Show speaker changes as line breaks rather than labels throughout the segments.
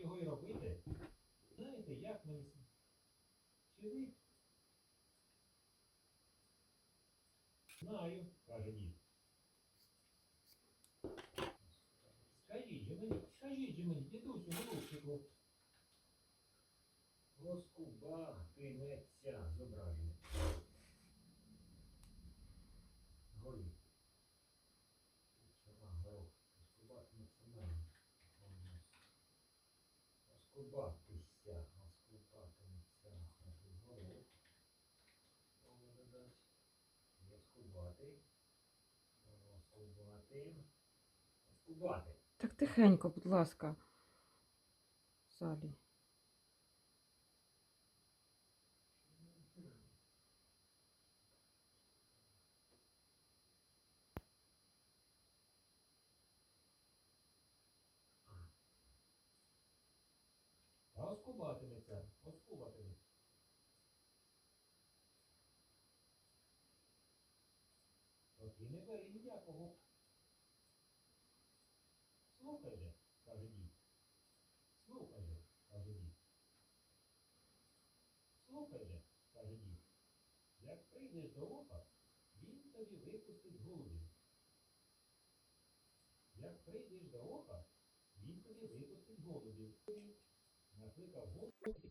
Його і робити. Знаєте, як мені... Чи ви? Знаю, каже дід. Скажіть же мені, скажіть же мені, дідусю, голубчику. Розкубатиметься Розкубати. Розкубати. Розкубати.
Так тихенько, будь ласка. Салі.
Розкубатиметься. Розкубатиметься. От і не бери ніякого. Слухай же, каже дід. Слухай же, каже дід. Слухай же, каже дід. Як прийдеш до ока, він тобі випустить голубів. Як прийдеш до ока, він тобі випустить голубів. Накликав голубів.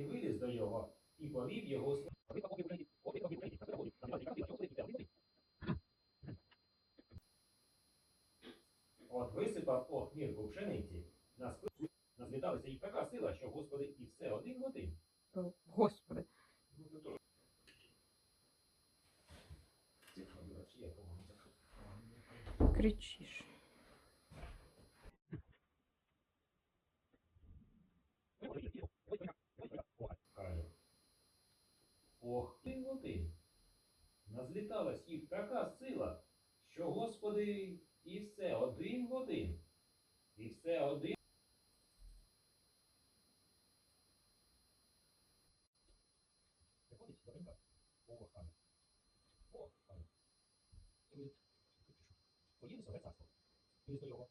і виліз до його, і повів його с- От висипав ох мірку пшениці, назліталася їх така сила, що Господи, і все один в один.
Господи.
Ну, це то- Тихо, дурачі, я по-моєму, так.
Кричиш.
каже. Ох, ти води. Назліталась їх така сила, що, Господи, і все один в один. І все один. Приходить Добренька. Ох, каже. Ох, каже. Ти Своє лісове царство. Через до його.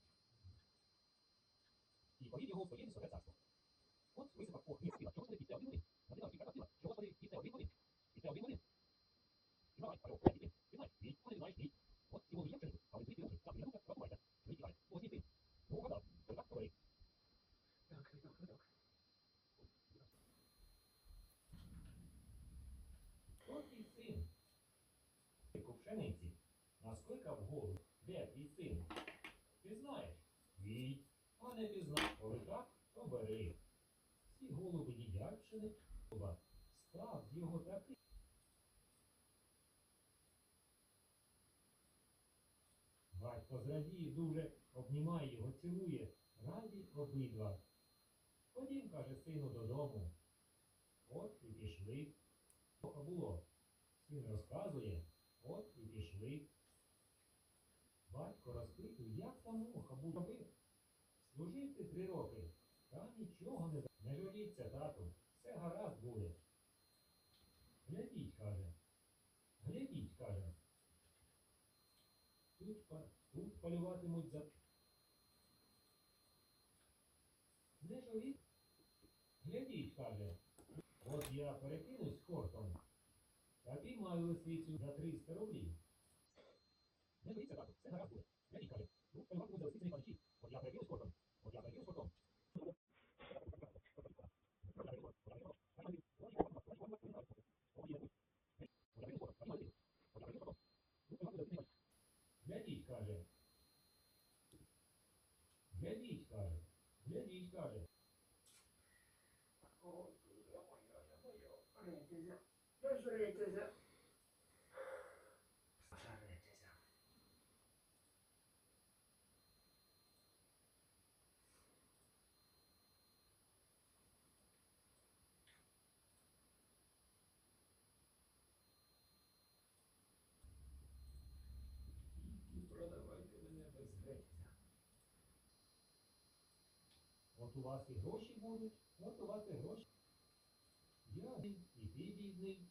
І повів його в своє лісове царство. От висипав ох, ні, сила, чого ж ти після один один? Називав така сила, що Господи, і все один один. І все один один. І давай, алло, я ти, ти знаєш, ти, ти знаєш, ти. От ці лови є вчинку, а ви звідти лови, так, не рука, рахувайте. Ви тікає, ось і ти. Ну, угадав, то так говори. Так, так, так. От і син. У пшениці наскликав голуб. Де твій син? Ти знаєш? Твій. А не пізнав. Коли так, то бери. Всі голуби їдять пшеницю. Став його такий. Батько зрадіє дуже, обнімає його, цілує. Раді обидва. Ходім, каже сину, додому. От і пішли. Було. Син розказує, от і пішли. Батько розпитує, як був робив. Служив три роки, та нічого не Не жаліться, тату, все гаразд буде. Глядіть, каже. Глядіть, каже. Тут, тут полюватимуть за. Не жаліть. Глядіть, каже. От я перекинусь хортом. Та піймаю лисицю за 300 рублів. Не жаліться, тату, все гаразд буде. Глядіть, каже. Тут полюватимуть за лисицю не панчі. От я перекинусь хортом. От я перекинусь хортом. Глядіть, каже. каже. І продавайте мене без греця. От у вас і гроші будуть, от у вас і гроші. Я і ти бідний.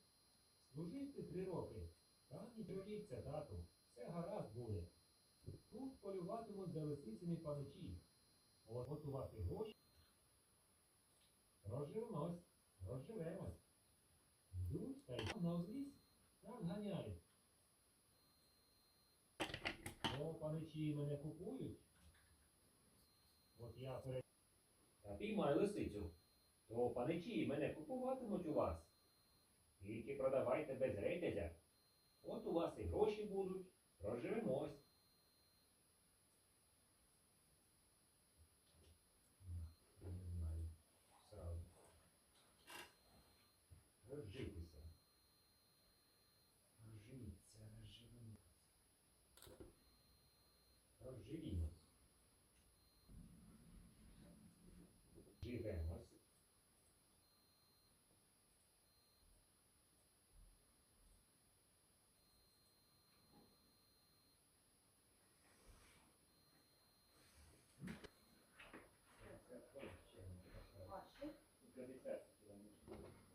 Служив ти три роки. Та не троліться, тату. Все гаразд буде. Тут полюватимуть за лисицями паничі. От, от у вас і гроші. Розживемось, розживемось. Йдуть та й на узліс, так ганяють. О, паничі мене купують. От я перед... Та піймай лисицю. То паничі мене купуватимуть у вас. Тільки продавайте без ретязя. От у вас і гроші будуть. Розживемось. Знаю. Сразу. Розжитися. Розживіться, やりたい。